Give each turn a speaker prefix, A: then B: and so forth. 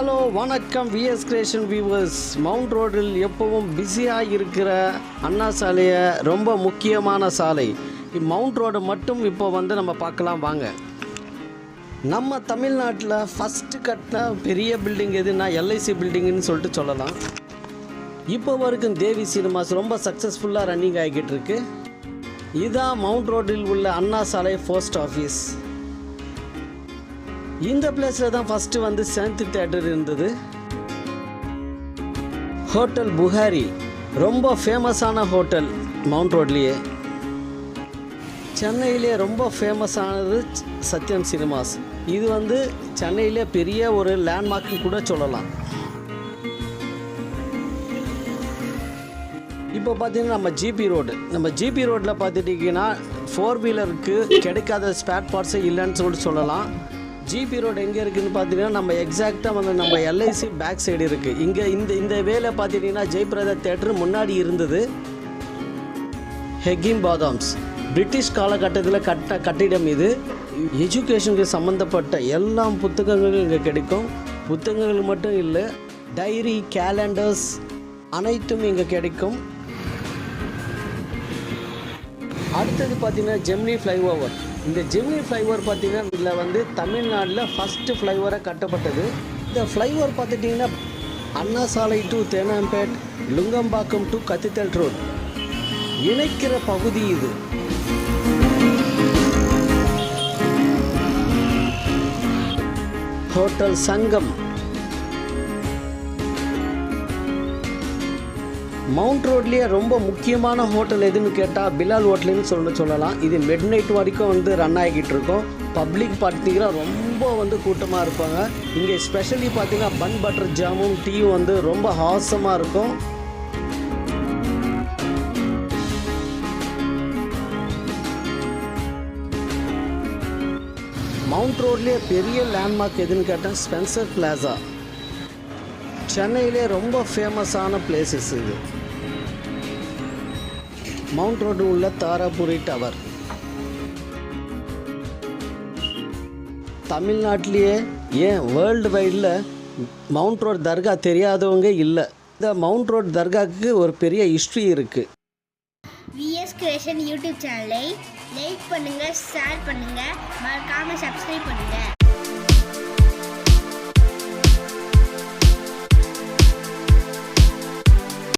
A: Hello வணக்கம் vs creation viewers mount ரோடில் எப்பவும் பிஸியாக இருக்கிற அண்ணா சாலையை ரொம்ப முக்கியமான சாலை. மவுண்ட் ரோடு மட்டும் இப்போ வந்து நம்ம பார்க்கலாம் வாங்க. நம்ம தமிழ்நாட்டில் ஃபஸ்ட்டு கட்டின பெரிய பில்டிங் எதுனா எல்ஐசி பில்டிங்னு சொல்லிட்டு சொல்லலாம். இப்போ வரைக்கும் தேவி சினிமாஸ் ரொம்ப சக்ஸஸ்ஃபுல்லாக ரன்னிங் ஆகிக்கிட்டு இருக்கு. இதான் மவுண்ட் ரோடில் உள்ள அண்ணா சாலை போஸ்ட் ஆஃபீஸ் இந்த பிளேஸில் தான் ஃபஸ்ட்டு வந்து சென்த் தேட்டர் இருந்தது. ஹோட்டல் புகாரி ரொம்ப ஃபேமஸான ஹோட்டல் மவுண்ட் ரோட்லேயே சென்னையிலே ரொம்ப ஃபேமஸானது சத்யம் சினிமாஸ் இது வந்து சென்னையிலே பெரிய ஒரு லேண்ட்மார்க்குன்னு கூட சொல்லலாம். இப்போ பார்த்தீங்கன்னா நம்ம ஜிபி ரோடு நம்ம ஜிபி ரோட்டில் பார்த்துட்டிங்கன்னா ஃபோர் வீலருக்கு கிடைக்காத ஸ்பேர் பார்ட்ஸே இல்லைன்னு சொல்லிட்டு சொல்லலாம். ஜிபி ரோடு எங்கே இருக்குதுன்னு பார்த்தீங்கன்னா நம்ம எக்ஸாக்டாக வந்து நம்ம எல்ஐசி பேக் சைடு இருக்குது இங்கே இந்த இந்த வேலை பார்த்துட்டிங்கன்னா ஜெயபிரதா தேட்டர் முன்னாடி இருந்தது. ஹெகிம் பாதாம்ஸ் பிரிட்டிஷ் காலகட்டத்தில் கட்ட கட்டிடம் இது. எஜுகேஷனுக்கு சம்மந்தப்பட்ட எல்லா புத்தகங்களும் இங்கே கிடைக்கும். புத்தகங்கள் மட்டும் இல்லை டைரி கேலண்டர்ஸ் அனைத்தும் இங்கே கிடைக்கும். அடுத்தது பார்த்தீங்கன்னா ஜெமினி ஃப்ளைஓவர் இந்த ஜெமினி ஃப்ளைஓவர் பார்த்தீங்கன்னா இதில் வந்து தமிழ்நாட்டில் ஃபஸ்ட்டு ஃப்ளைஓவராக கட்டப்பட்டது. இந்த ஃப்ளைஓவர் பார்த்துட்டிங்கன்னா Anna Salai to Teynampet Nungambakkam to cathedral road இணைக்கிற பகுதி இது. ஹோட்டல் சங்கம். மவுண்ட் ரோட்லேயே ரொம்ப முக்கியமான ஹோட்டல் எதுன்னு கேட்டால் பிலால் ஹோட்டல்னு சொல்ல சொல்லலாம். இது மிட் நைட் வரைக்கும் வந்து ரன் ஆகிக்கிட்டு இருக்கும். பப்ளிக் பார்த்தீங்கன்னா ரொம்ப வந்து கூட்டமாக இருப்பாங்க. இங்கே ஸ்பெஷலி பார்த்தீங்கன்னா பன் பட்டர் ஜாமும் டீயும் வந்து ரொம்ப ஹாசமாக இருக்கும். மவுண்ட் ரோட்லேயே பெரிய லேண்ட்மார்க் எதுன்னு கேட்டால் ஸ்பென்சர் பிளாசா சென்னையிலே ரொம்ப ஃபேமஸான பிளேசஸ் இது. மவுண்ட் ரோடு உள்ள தாராபுரி டவர் தமிழ்நாட்டிலேயே ஏன் வேர்ல்டு வைடில் மவுண்ட் ரோட் தர்கா தெரியாதவங்க இல்லை. இந்த மவுண்ட் ரோட் தர்காவுக்கு ஒரு பெரிய ஹிஸ்ட்ரி இருக்குது
B: விஎஸ் கிரியேஷன் யூடியூப் சேனலை லைக் பண்ணுங்கள் ஷேர் பண்ணுங்கள் மறக்காமல் சப்ஸ்கிரைப் பண்ணுங்கள்